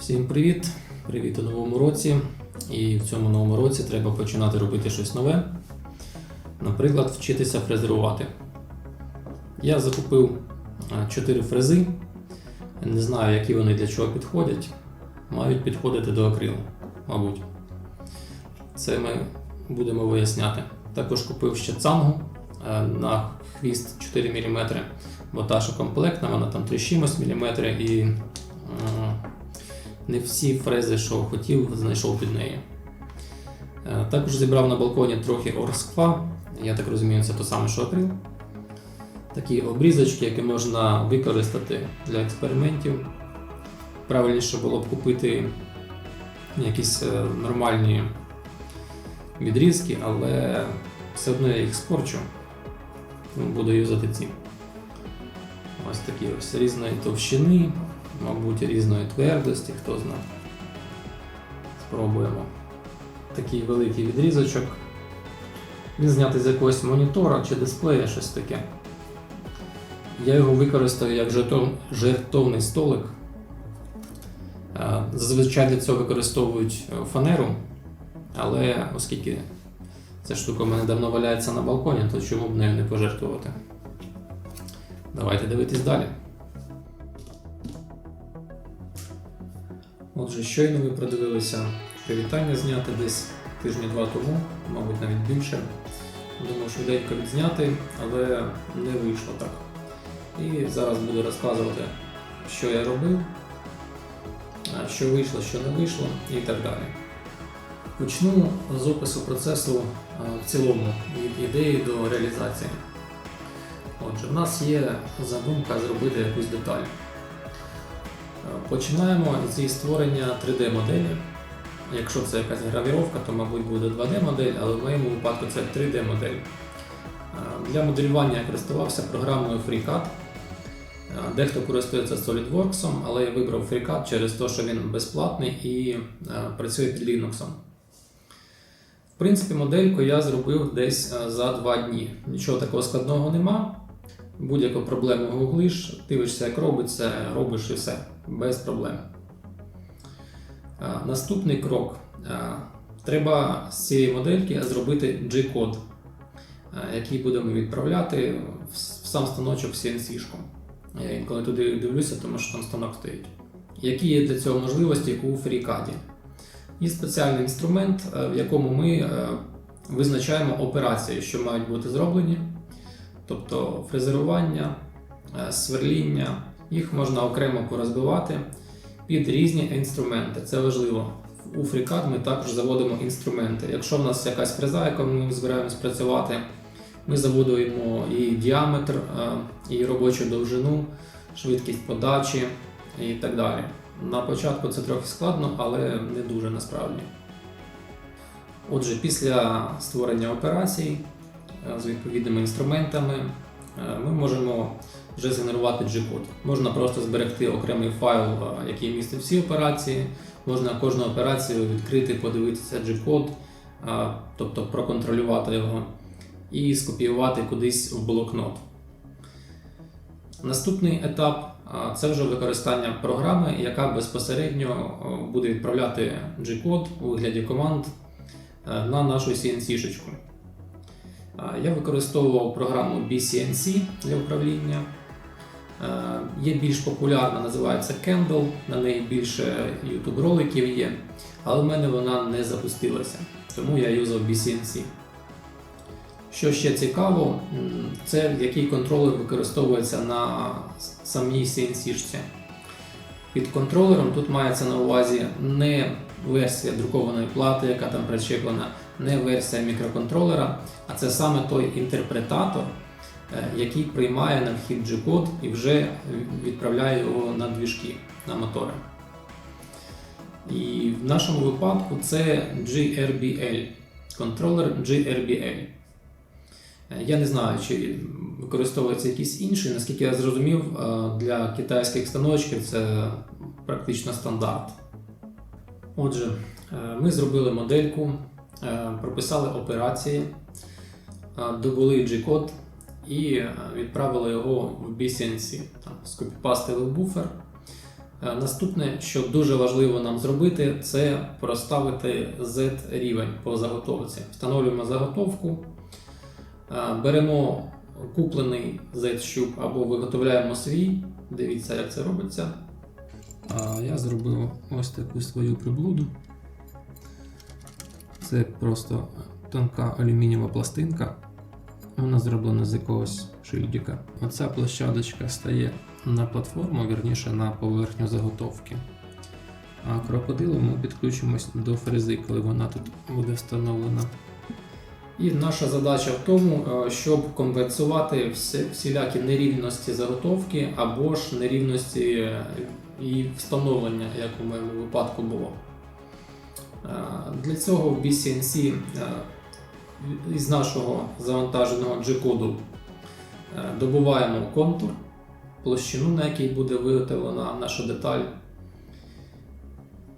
Всім привіт! Привіт у новому році. І в цьому новому році треба починати робити щось нове. Наприклад, вчитися фрезерувати. Я закупив 4 фрези. Не знаю, які вони для чого підходять. Мають підходити до акрилу, мабуть. Це ми будемо виясняти. Також купив ще цангу е, на хвіст 4 мм, бо та, що комплектна, вона там 3 мм і е, не всі фрези, що хотів, знайшов під неї. Е, Також зібрав на балконі трохи орсква. Я так розумію, це то саме, що. Такі обрізочки, які можна використати для експериментів. Правильніше було б купити якісь е, нормальні відрізки, але все одно я їх спорчу. Буду юзати ці. Ось такі ось різної товщини, мабуть, різної твердості, хто знає. Спробуємо. Такий великий відрізочок. Він знятий з якогось монітора чи дисплея, щось таке. Я його використаю як жертовний столик. Е, Зазвичай для цього використовують е, фанеру, але оскільки ця штука в мене давно валяється на балконі, то чому б нею не пожертвувати? Давайте дивитись далі. Отже, щойно ви продивилися привітання зняти десь тижні два тому, мабуть, навіть більше. Думав, швиденько відзняти, але не вийшло так. І зараз буду розказувати, що я робив, що вийшло, що не вийшло і так далі. Почну з опису процесу в цілому від ідеї до реалізації. Отже, в нас є задумка зробити якусь деталь. Починаємо зі створення 3D-моделі. Якщо це якась гравіровка, то, мабуть, буде 2D-модель, але в моєму випадку це 3D-модель. Е, Для моделювання я користувався програмою FreeCAD. Дехто користується SolidWorks, але я вибрав FreeCAD через те, що він безплатний і працює під Linux. В принципі, модельку я зробив десь за 2 дні. Нічого такого складного нема. Будь-яку проблему гуглиш, дивишся, як робиться, робиш і все, без проблем. Наступний крок. Треба з цієї модельки зробити G-код, який будемо відправляти в сам станочок CNC-шку. Я інколи туди дивлюся, тому що там станок стоїть. Які є для цього можливості у FreeCAD? Є спеціальний інструмент, в якому ми визначаємо операції, що мають бути зроблені, тобто фрезерування, е, сверління. Їх можна окремо порозбивати під різні інструменти. Це важливо. У FreeCAD ми також заводимо інструменти. Якщо в нас якась фреза, яку ми збираємось працювати, ми заводимо і діаметр, е, і робочу довжину, швидкість подачі і так далі. На початку це трохи складно, але не дуже насправді. Отже, після створення операцій з відповідними інструментами е, ми можемо вже згенерувати G-код. Можна просто зберегти окремий файл, е, який містить всі операції. Можна кожну операцію відкрити, подивитися G-код, е, тобто проконтролювати його і скопіювати кудись в блокнот. Наступний етап це вже використання програми, яка безпосередньо буде відправляти G-код у вигляді команд е, на нашу CNC-шечку. А, Я використовував програму BCNC для управління. Є більш популярна, називається Candle, на неї більше YouTube роликів є, але в мене вона не запустилася, тому я юзав BCNC. Що ще цікаво, це який контролер використовується на самій CNC-шці. Під контролером тут мається на увазі не версія друкованої плати, яка там причеплена, не версія мікроконтролера, а це саме той інтерпретатор, е, який приймає на вхід G-код і вже відправляє його на двіжки, на мотори. І в нашому випадку це GRBL, контролер GRBL. Е, Я не знаю, чи використовується якийсь інший. Наскільки я зрозумів, е, для китайських станочків це практично стандарт. Отже, е, ми зробили модельку, е, прописали операції, е, довели G-код і відправили його в BCNC. Скопіпастили в буфер, Наступне, що дуже важливо нам зробити, це проставити Z рівень по заготовці. Встановлюємо заготовку, беремо куплений Z-щуп або виготовляємо свій. Дивіться, як це робиться. Я зробив ось таку свою приблуду. Це просто тонка алюмінієва пластинка. Вона зроблена з якогось шильдика. Оця площадочка стає на платформу, вірніше на поверхню заготовки. А крокодилом ми підключимось до фрези, коли вона тут буде встановлена. І наша задача в тому, е, щоб компенсувати всі, всілякі нерівності заготовки або ж нерівності е, і встановлення, як у моєму випадку було. Е, Для цього в BCNC е, із нашого завантаженого G-коду е, добуваємо контур, площину, на якій буде виготовлена наша деталь.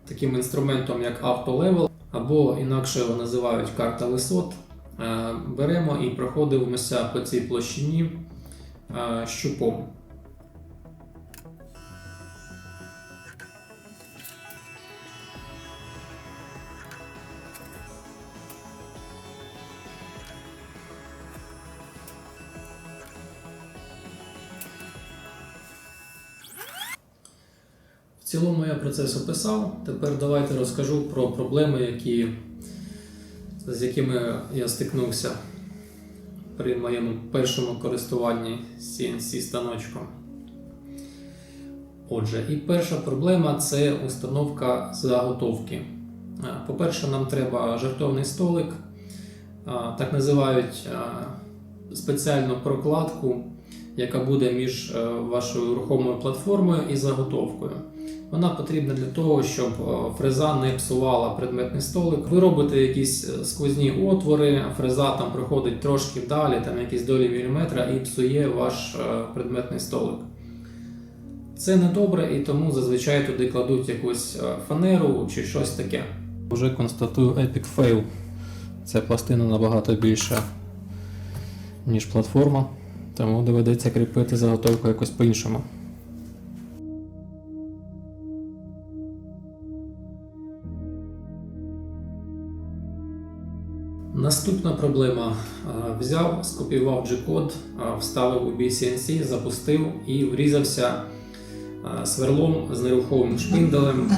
Таким інструментом, як AutoLevel, або інакше його називають карта висот. Беремо і проходимося по цій площині щупом. Цілому я процес описав. Тепер давайте розкажу про проблеми, які, з якими я стикнувся при моєму першому користуванні CNC станочком. Отже, і перша проблема це установка заготовки. Е, По-перше, нам треба жартовний столик, е, так називають е, спеціальну прокладку, яка буде між вашою рухомою платформою і заготовкою. Вона потрібна для того, щоб е, фреза не псувала предметний столик. Ви робите якісь е, сквозні отвори, фреза там проходить трошки далі, там якісь долі міліметра і псує ваш е, предметний столик. Це не добре, і тому зазвичай туди кладуть якусь фанеру чи щось таке. Вже констатую Epic Fail. Ця пластина набагато більша, ніж платформа, тому доведеться кріпити заготовку якось по-іншому. Наступна проблема. Взяв, скопіював G-код, вставив у BCNC, запустив і врізався сверлом з нерухомим шпинделем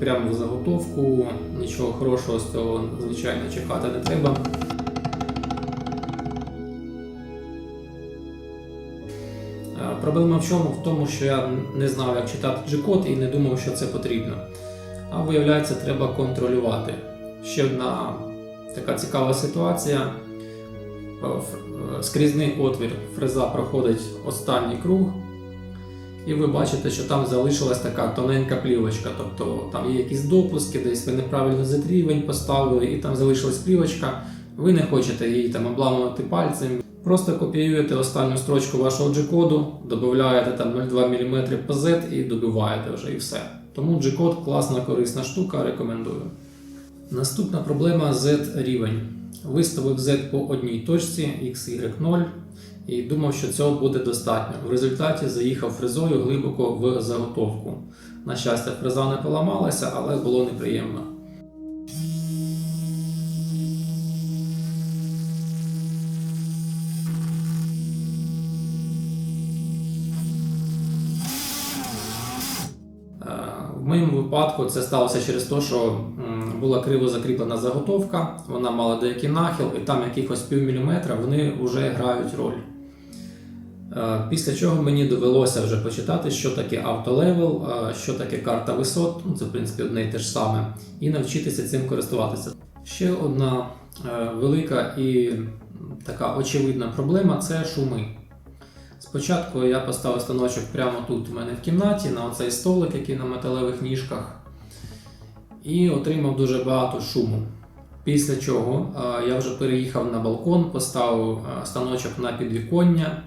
прямо в заготовку. Нічого хорошого з цього, звичайно, чекати не треба. Проблема в чому? В тому, що я не знав, як читати G-код і не думав, що це потрібно. А виявляється, треба контролювати. Ще одна така цікава ситуація. Е, е, Скрізний отвір фреза проходить останній круг, і ви бачите, що там залишилась така тоненька плівочка. Тобто там є якісь допуски, десь ви неправильно Z-рівень поставили, і там залишилась плівочка. Ви не хочете її там обламувати пальцем. Просто копіюєте останню строчку вашого G-коду, додаєте там 0,2 мм по Z і добиваєте вже і все. Тому G-код класна корисна штука, рекомендую. Наступна проблема Z рівень. Виставив Z по одній точці XY0 і думав, що цього буде достатньо. В результаті заїхав фрезою глибоко в заготовку. На щастя, фреза не поламалася, але було неприємно. Е, В моєму випадку це сталося через те, що була криво закріплена заготовка, вона мала деякий нахил, і там якихось півміліметра вони вже грають роль. Е, Після чого мені довелося вже почитати, що таке автолевел, е, що таке карта висот, ну це в принципі одне і те ж саме, і навчитися цим користуватися. Ще одна е, велика і така очевидна проблема це шуми. Спочатку я поставив станочок прямо тут у мене в кімнаті, на оцей столик, який на металевих ніжках, і отримав дуже багато шуму. Після чого е, я вже переїхав на балкон, поставив е, станочок на підвіконня.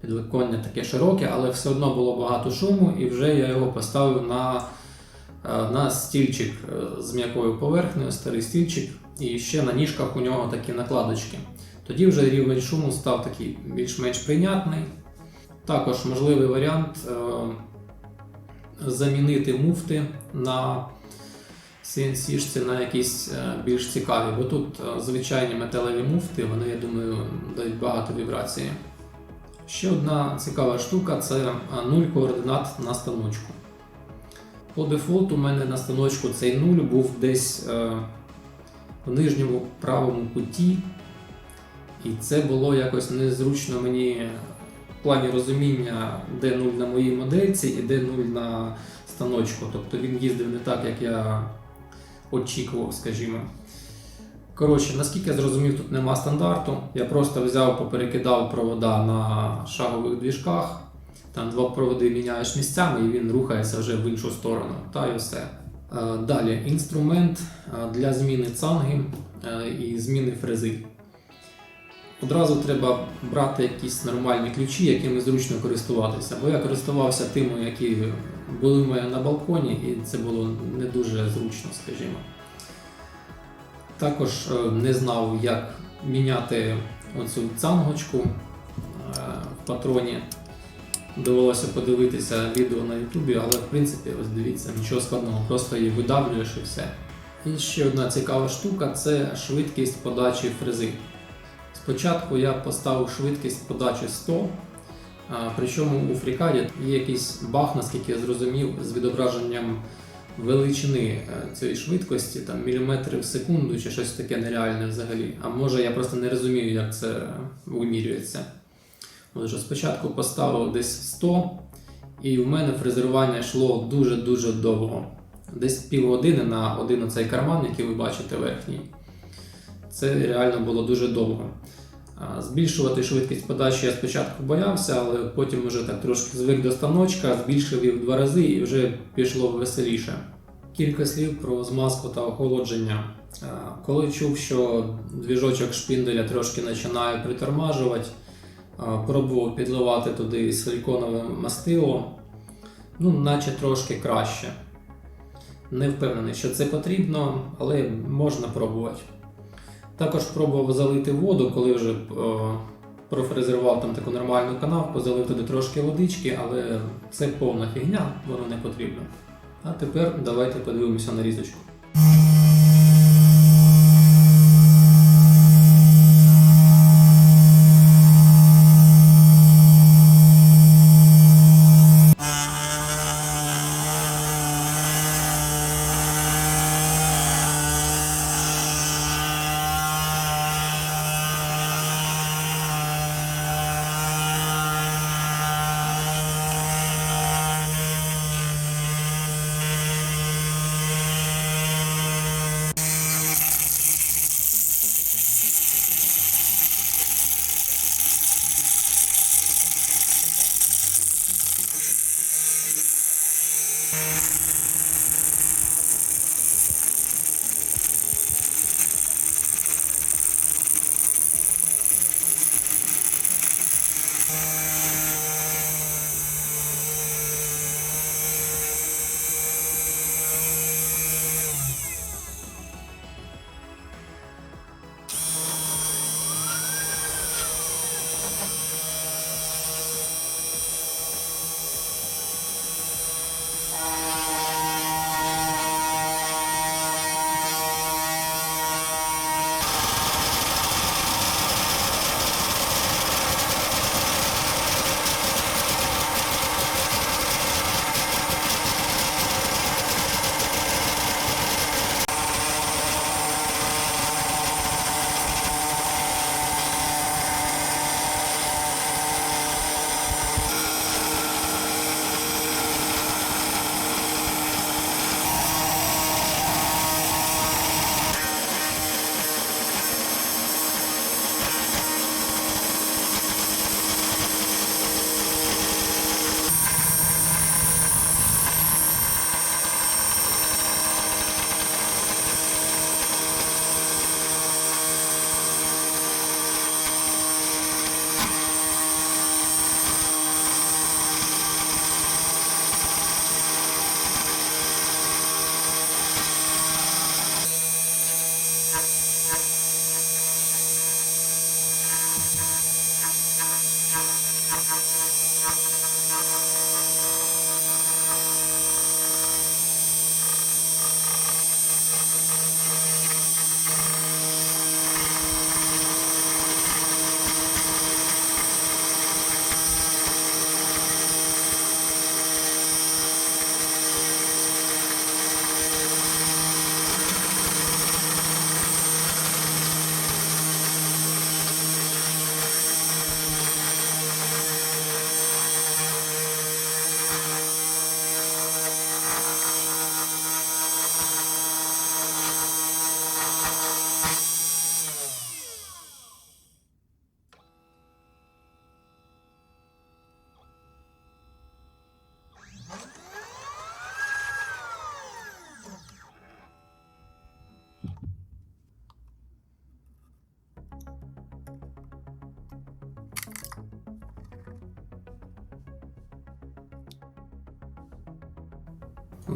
Підвіконня таке широке, але все одно було багато шуму, і вже я його поставив на, е, на стільчик з м'якою поверхнею, старий стільчик, і ще на ніжках у нього такі накладочки. Тоді вже рівень шуму став такий більш-менш прийнятний. Також можливий варіант замінити муфти на CNC-шці на якісь е, більш цікаві, бо тут е, звичайні металеві муфти, вони, я думаю, дають багато вібрації. Ще одна цікава штука це е, нуль координат на станочку. По дефолту у мене на станочку цей нуль був десь е, в нижньому правому куті, і це було якось незручно мені в плані розуміння, де нуль на моїй модельці і де нуль на станочку. Тобто він їздив не так, як я очікував, скажімо. Коротше, наскільки я зрозумів, тут нема стандарту. Я просто взяв, поперекидав провода на шагових двіжках. Там два проводи міняєш місцями і він рухається вже в іншу сторону. Та й все. Е, Далі інструмент е, для зміни цанги е, і зміни фрези. Одразу треба брати якісь нормальні ключі, якими зручно користуватися. Бо я користувався тими, які були в мене на балконі, і це було не дуже зручно, скажімо. Також е, не знав, як міняти оцю цангочку е, в патроні. Довелося подивитися відео на Ютубі, але в принципі, ось дивіться, нічого складного, просто її видавлюєш і все. І ще одна цікава штука це швидкість подачі фрези. Спочатку я поставив швидкість подачі 100, причому у фрікаді є якийсь баг, наскільки я зрозумів, з відображенням величини е, цієї швидкості, там міліметри в секунду чи щось таке нереальне взагалі. А може я просто не розумію, як це вимірюється. Отже, спочатку поставив десь 100, і в мене фрезерування йшло дуже-дуже довго. Десь півгодини на один оцей карман, який ви бачите верхній. Це реально було дуже довго. Збільшувати швидкість подачі я спочатку боявся, але потім вже так трошки звик до станочка, збільшив її в два рази і вже пішло веселіше. Кілька слів про змазку та охолодження. Коли чув, що двіжочок шпінделя трошки починає притормажувати, пробував підливати туди силіконове мастило, ну, наче трошки краще. Не впевнений, що це потрібно, але можна пробувати. Також пробував залити воду, коли вже е, профрезерував там таку нормальну канавку, залив туди трошки водички, але це повна фігня, воно не потрібно. А тепер давайте подивимося на різочку.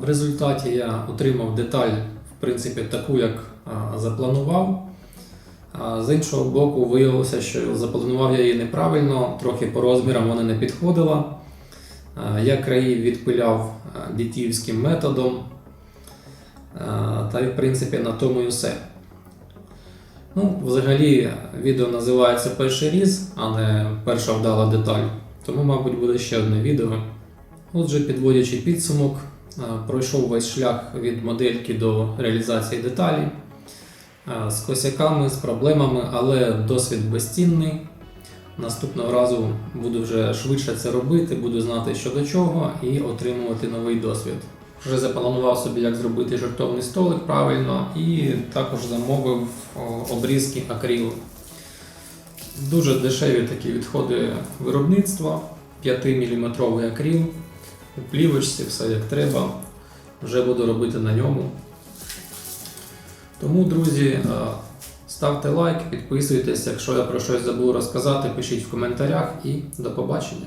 В результаті я отримав деталь, в принципі, таку, як запланував. З іншого боку, виявилося, що запланував я її неправильно, трохи по розмірам вона не підходила. Я краї відпиляв дітівським методом. Та й, в принципі, на тому і все. Ну, взагалі, відео називається перший різ, а не перша вдала деталь. Тому, мабуть, буде ще одне відео. Отже, підводячи підсумок, пройшов весь шлях від модельки до реалізації деталі. З косяками, з проблемами, але досвід безцінний. Наступного разу буду вже швидше це робити, буду знати, що до чого, і отримувати новий досвід. Вже запланував собі, як зробити жартовний столик правильно, і також замовив обрізки акрилу. Дуже дешеві такі відходи виробництва, 5-мм акрил, у плівочці, все як треба. Вже буду робити на ньому. Тому, друзі, е, ставте лайк, підписуйтесь. Якщо я про щось забув розказати, пишіть в коментарях і до побачення.